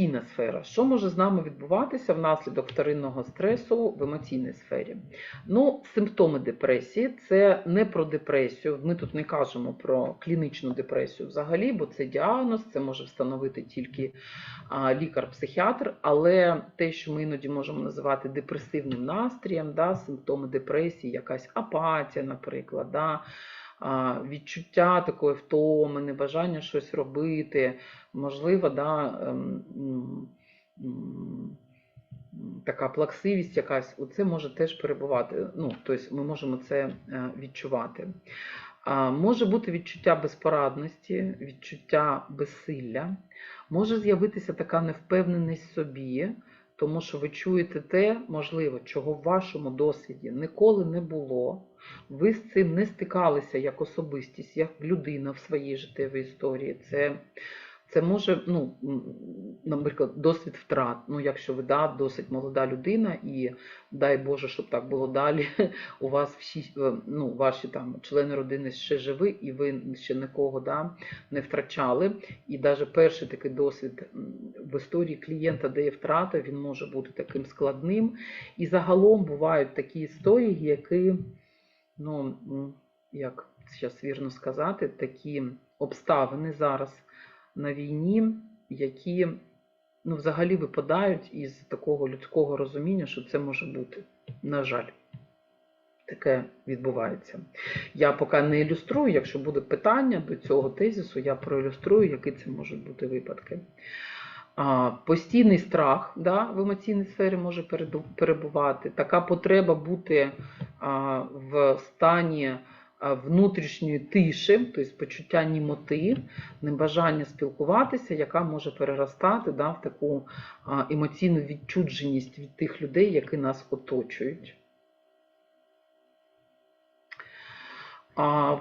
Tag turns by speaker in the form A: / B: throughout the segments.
A: емоційна сфера. Що може з нами відбуватися внаслідок вторинного стресу в емоційній сфері? Ну, симптоми депресії це не про депресію. Ми тут не кажемо про клінічну депресію взагалі, бо це діагноз, це може встановити тільки лікар-психіатр. Але те, що ми іноді можемо називати депресивним настроєм, да, симптоми депресії, якась апатія, наприклад. Да, відчуття такої втоми, небажання щось робити, можливо, да, ем, така плаксивість якась, оце може теж перебувати. Ну, тобто ми можемо це е, відчувати. Може бути відчуття безпорадності, відчуття безсилля, може з'явитися така невпевненість в собі, тому що ви чуєте те, можливо, чого в вашому досвіді ніколи не було. Ви з цим не стикалися як особистість, як людина в своїй життєвій історії. Це, це може, ну, наприклад, досвід втрат. Ну, якщо ви да, досить молода людина, і дай Боже, щоб так було далі, у вас всі е, ну, ваші там члени родини ще живі, і ви ще нікого да, не втрачали. І навіть перший такий досвід в історії клієнта, де є втрата, він може бути таким складним. І загалом бувають такі історії, які ну, як зараз вірно сказати, такі обставини зараз на війні, які ну, взагалі випадають із такого людського розуміння, що це може бути. На жаль, таке відбувається. Я поки не ілюструю, якщо буде питання до цього тезису, я проілюструю, які це можуть бути випадки. Постійний страх да, в емоційній сфері може перебувати. Така потреба бути в стані внутрішньої тиші, тобто почуття німоти, небажання спілкуватися, яка може переростати да, в таку емоційну відчудженість від тих людей, які нас оточують.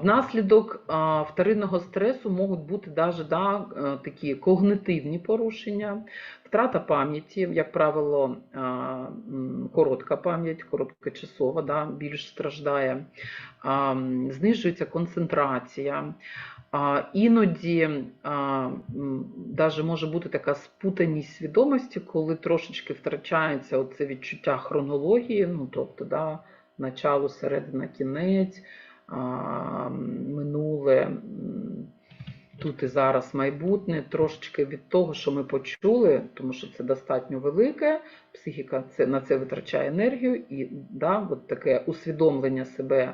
A: Внаслідок вторинного стресу можуть бути даже, да, е, такі когнитивні порушення, втрата пам'яті, як правило, коротка пам'ять, короткочасова, да, більш страждає, знижується концентрація. Іноді даже може бути така спутаність свідомості, коли трошечки втрачається оце відчуття хронології, ну тобто да, начало, середина, кінець минуле, тут і зараз майбутнє, трошечки від того, що ми почули, тому що це достатньо велике, психіка це, на це витрачає енергію, і да, от таке усвідомлення себе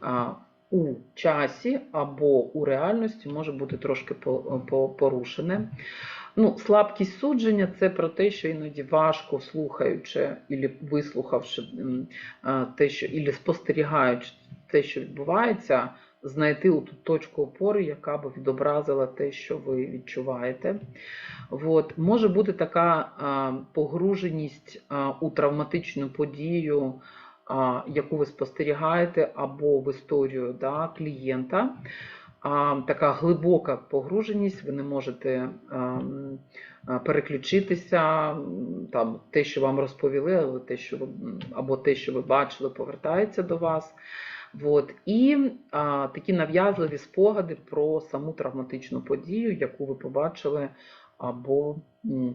A: а, у часі або у реальності може бути трошки по- по- порушене. Ну, слабкість судження це про те, що іноді важко слухаючи і вислухавши те, що і спостерігаючи те, що відбувається, знайти ту точку опори, яка б відобразила те, що ви відчуваєте. От. Може бути така погруженість у травматичну подію, яку ви спостерігаєте, або в історію да, клієнта. Така глибока погруженість, ви не можете переключитися, там, те, що вам розповіли, але те, що ви, або те, що ви бачили, повертається до вас. От. І а, такі нав'язливі спогади про саму травматичну подію, яку ви побачили або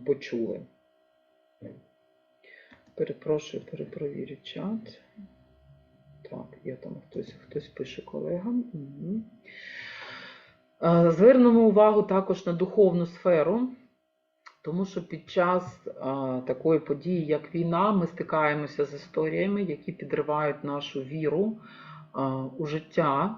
A: почули. Перепрошую, перепровірю чат. Так, є там хтось, хтось пише колегам. Угу. Звернемо увагу також на духовну сферу, тому що під час такої події, як війна, ми стикаємося з історіями, які підривають нашу віру у життя,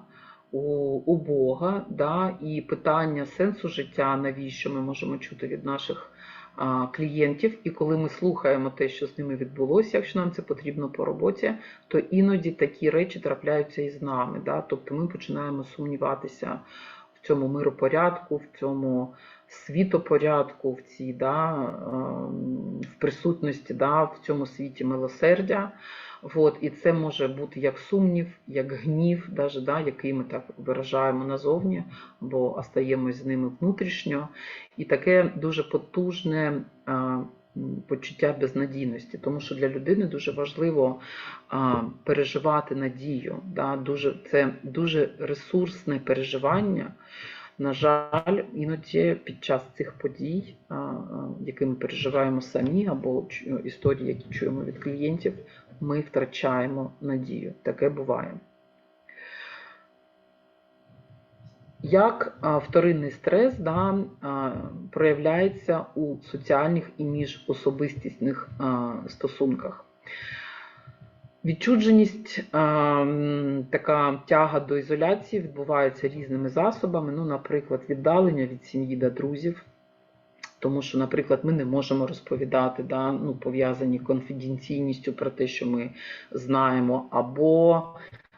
A: у, у Бога, да, і питання сенсу життя, навіщо ми можемо чути від наших а, клієнтів. І коли ми слухаємо те, що з ними відбулося, якщо нам це потрібно по роботі, то іноді такі речі трапляються і з нами. Да? Тобто ми починаємо сумніватися в цьому миропорядку, в цьому світопорядку, в цій да, ем, в присутності да, в цьому світі милосердя. От, і це може бути як сумнів, як гнів, даже, да, який ми так виражаємо назовні, бо остаємось з ними внутрішньо. І таке дуже потужне а, почуття безнадійності, тому що для людини дуже важливо а, переживати надію. Да, дуже, це дуже ресурсне переживання. на жаль, іноді під час цих подій, які ми переживаємо самі, або історії, які чуємо від клієнтів, ми втрачаємо надію. Таке буває. Як вторинний стрес да, проявляється у соціальних і міжособистісних стосунках? Відчудженість, така тяга до ізоляції відбувається різними засобами. Ну, наприклад, віддалення від сім'ї та друзів. Тому що, наприклад, ми не можемо розповідати, да, ну, пов'язані конфіденційністю про те, що ми знаємо, або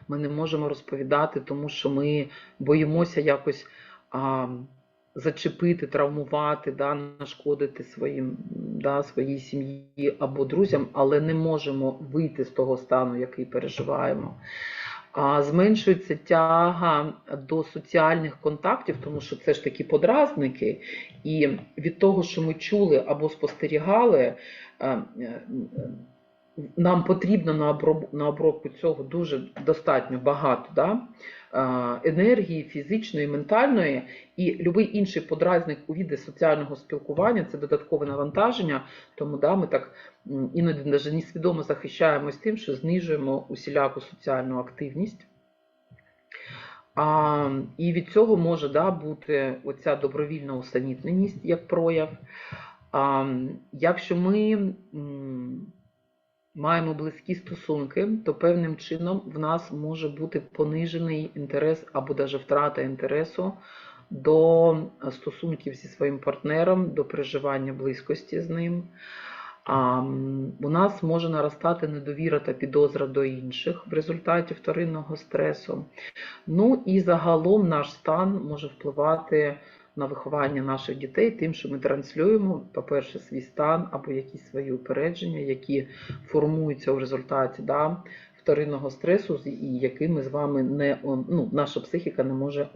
A: ми не можемо розповідати, тому що ми боїмося якось а, зачепити, травмувати, да, нашкодити своїм, да, своїй сім'ї або друзям, але не можемо вийти з того стану, який переживаємо. Зменшується тяга до соціальних контактів, тому що це ж такі подразники, і від того, що ми чули або спостерігали, е, е, нам потрібно на оброб- на обробку цього дуже достатньо багато да? енергії фізичної, ментальної, і будь-який інший подразник у віді соціального спілкування це додаткове навантаження. Тому да, ми так іноді навіть несвідомо захищаємось тим, що знижуємо усіляку соціальну активність. А, і від цього може да, бути оця добровільна усамітненість як прояв. А, якщо ми маємо близькі стосунки, то певним чином в нас може бути понижений інтерес або навіть втрата інтересу до стосунків зі своїм партнером, до переживання близькості з ним. А, у нас може наростати недовіра та підозра до інших в результаті вторинного стресу. Ну і загалом наш стан може впливати на виховання наших дітей тим, що ми транслюємо, по-перше, свій стан або якісь свої упередження, які формуються в результаті да, вторинного стресу, і якими з вами не ну, наша психіка не може